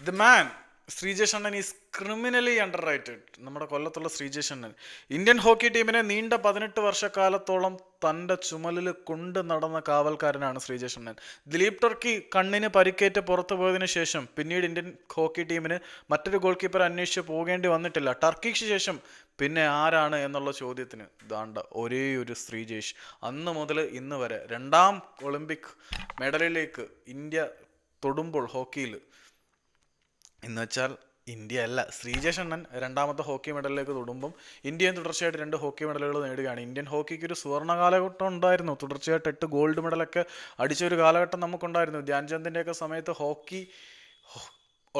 The man ശ്രീജേഷണ്ണൻ is criminally under righted നമ്മുടെ കൊല്ലത്തുള്ള ശ്രീജേഷണ്ണൻ. ഇന്ത്യൻ ഹോക്കി ടീമിനെ നീണ്ട പതിനെട്ട് വർഷക്കാലത്തോളം തന്റെ ചുമലിൽ കൊണ്ട് നടന്ന കാവൽക്കാരനാണ് ശ്രീജേഷണ്ണൻ. ദിലീപ് ടർക്കി കണ്ണിന് പരിക്കേറ്റ് പുറത്തു പോയതിന് ശേഷം പിന്നീട് ഇന്ത്യൻ ഹോക്കി ടീമിന് മറ്റൊരു ഗോൾ കീപ്പർ അന്വേഷിച്ച് പോകേണ്ടി വന്നിട്ടില്ല. ടർക്കിക്ക് ശേഷം പിന്നെ ആരാണ് എന്നുള്ള ചോദ്യത്തിന് ദാണ്ട ഒരേ ഒരു ശ്രീജേഷ്. അന്ന് മുതൽ ഇന്ന് വരെ രണ്ടാം ഒളിമ്പിക് മെഡലിലേക്ക് ഇന്ത്യ തൊടുമ്പോൾ ഹോക്കിയിൽ എന്ന് വെച്ചാൽ ഇന്ത്യ അല്ല. ശ്രീജേഷ് അണ്ണൻ രണ്ടാമത്തെ ഹോക്കി മെഡലിലേക്ക് തൊടുമ്പം ഇന്ത്യയും തുടർച്ചയായിട്ട് രണ്ട് ഹോക്കി മെഡലുകൾ നേടുകയാണ്. ഇന്ത്യൻ ഹോക്കിക്ക് ഒരു സുവർണ കാലഘട്ടം ഉണ്ടായിരുന്നു. തുടർച്ചയായിട്ട് എട്ട് ഗോൾഡ് മെഡലൊക്കെ അടിച്ച ഒരു കാലഘട്ടം നമുക്കുണ്ടായിരുന്നു. ധ്യാൻചന്ദിന്റെയൊക്കെ സമയത്ത് ഹോക്കി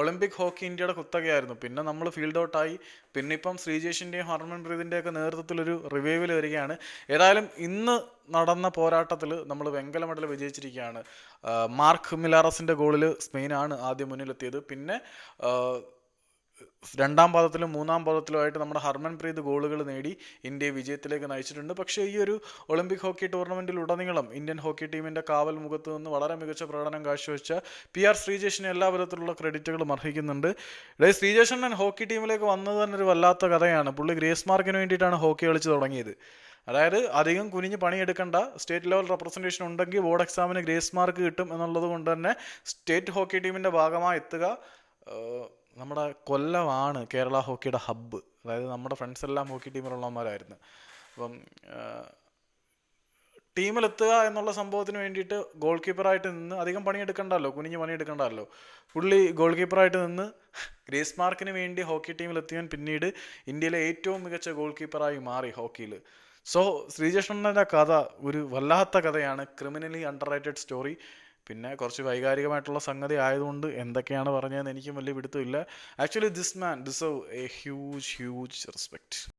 ഒളിമ്പിക് ഹോക്കി ഇന്ത്യയുടെ കുത്തകയായിരുന്നു. പിന്നെ നമ്മൾ ഫീൽഡ് ഔട്ടായി പിന്നെ ഇപ്പം ശ്രീജേഷിന്റെയും ഹർമൻ പ്രീതിന്റെയൊക്കെ നേതൃത്വത്തിലൊരു റിവൈവൽ വരികയാണ്. ഏതായാലും ഇന്ന് നടന്ന പോരാട്ടത്തിൽ നമ്മൾ വെങ്കല മെഡൽ വിജയിച്ചിരിക്കുകയാണ്. മാർക്ക് മിലാറസിന്റെ ഗോളിൽ സ്പെയിനാണ് ആദ്യം മുന്നിലെത്തിയത്. പിന്നെ രണ്ടാം പാദത്തിലും മൂന്നാം പാദത്തിലുമായിട്ട് നമ്മുടെ ഹർമൻ പ്രീത് ഗോളുകൾ നേടി ഇന്ത്യയെ വിജയത്തിലേക്ക് നയിച്ചിട്ടുണ്ട്. പക്ഷേ ഈ ഒരു ഒളിമ്പിക് ഹോക്കി ടൂർണമെന്റിൽ ഉടനീളം ഇന്ത്യൻ ഹോക്കി ടീമിന്റെ കാവൽ മുഖത്ത് നിന്ന് വളരെ മികച്ച പ്രകടനം കാഴ്ചവെച്ച പി ആർ ശ്രീജേഷിന് എല്ലാ വിധത്തിലുള്ള ക്രെഡിറ്റുകളും അർഹിക്കുന്നുണ്ട്. ഇടയിൽ ശ്രീജേഷണ്ണൻ ഹോക്കി ടീമിലേക്ക് വന്നത് തന്നെ ഒരു വല്ലാത്ത കഥയാണ്. പുള്ളി ഗ്രേസ് മാർക്കിന് വേണ്ടിയിട്ടാണ് ഹോക്കി കളിച്ച് തുടങ്ങിയത്. അതായത് അധികം കുനിഞ്ഞ് പണിയെടുക്കേണ്ട. സ്റ്റേറ്റ് ലെവൽ റെപ്രസെന്റേഷൻ ഉണ്ടെങ്കിൽ ബോർഡ് എക്സാമിന് ഗ്രേസ് മാർക്ക് കിട്ടും എന്നുള്ളത് കൊണ്ട് തന്നെ സ്റ്റേറ്റ് ഹോക്കി ടീമിന്റെ ഭാഗമായി എത്തുക നമ്മുടെ കൊല്ലമാണ് കേരള ഹോക്കിയുടെ ഹബ്ബ്. അതായത് നമ്മുടെ ഫ്രണ്ട്സ് എല്ലാം ഹോക്കി ടീമിലുള്ളവന്മാരായിരുന്നു അപ്പം ടീമിലെത്തുക എന്നുള്ള സംഭവത്തിന് വേണ്ടിയിട്ട് ഗോൾ കീപ്പറായിട്ട് നിന്ന് അധികം പണിയെടുക്കണ്ടല്ലോ കുനിഞ്ഞ് പണിയെടുക്കണ്ടല്ലോ. പുള്ളി ഗോൾ കീപ്പറായിട്ട് നിന്ന് ഗ്രേസ് മാർക്കിന് വേണ്ടി ഹോക്കി ടീമിലെത്തിയവൻ പിന്നീട് ഇന്ത്യയിലെ ഏറ്റവും മികച്ച ഗോൾ കീപ്പറായി മാറി ഹോക്കിയിൽ. സോ ശ്രീജേഷ്ണന്റെ കഥ ഒരു വല്ലാത്ത കഥയാണ്. ക്രിമിനലി അണ്ടർ സ്റ്റോറി പിന്നെ കുറച്ച് വൈകാരികമായിട്ടുള്ള സംഗതി ആയതുകൊണ്ട് എന്തൊക്കെയാണ് പറഞ്ഞതെന്ന് എനിക്കും വലിയ പിടുത്തമില്ല. Actually this man deserve a huge huge respect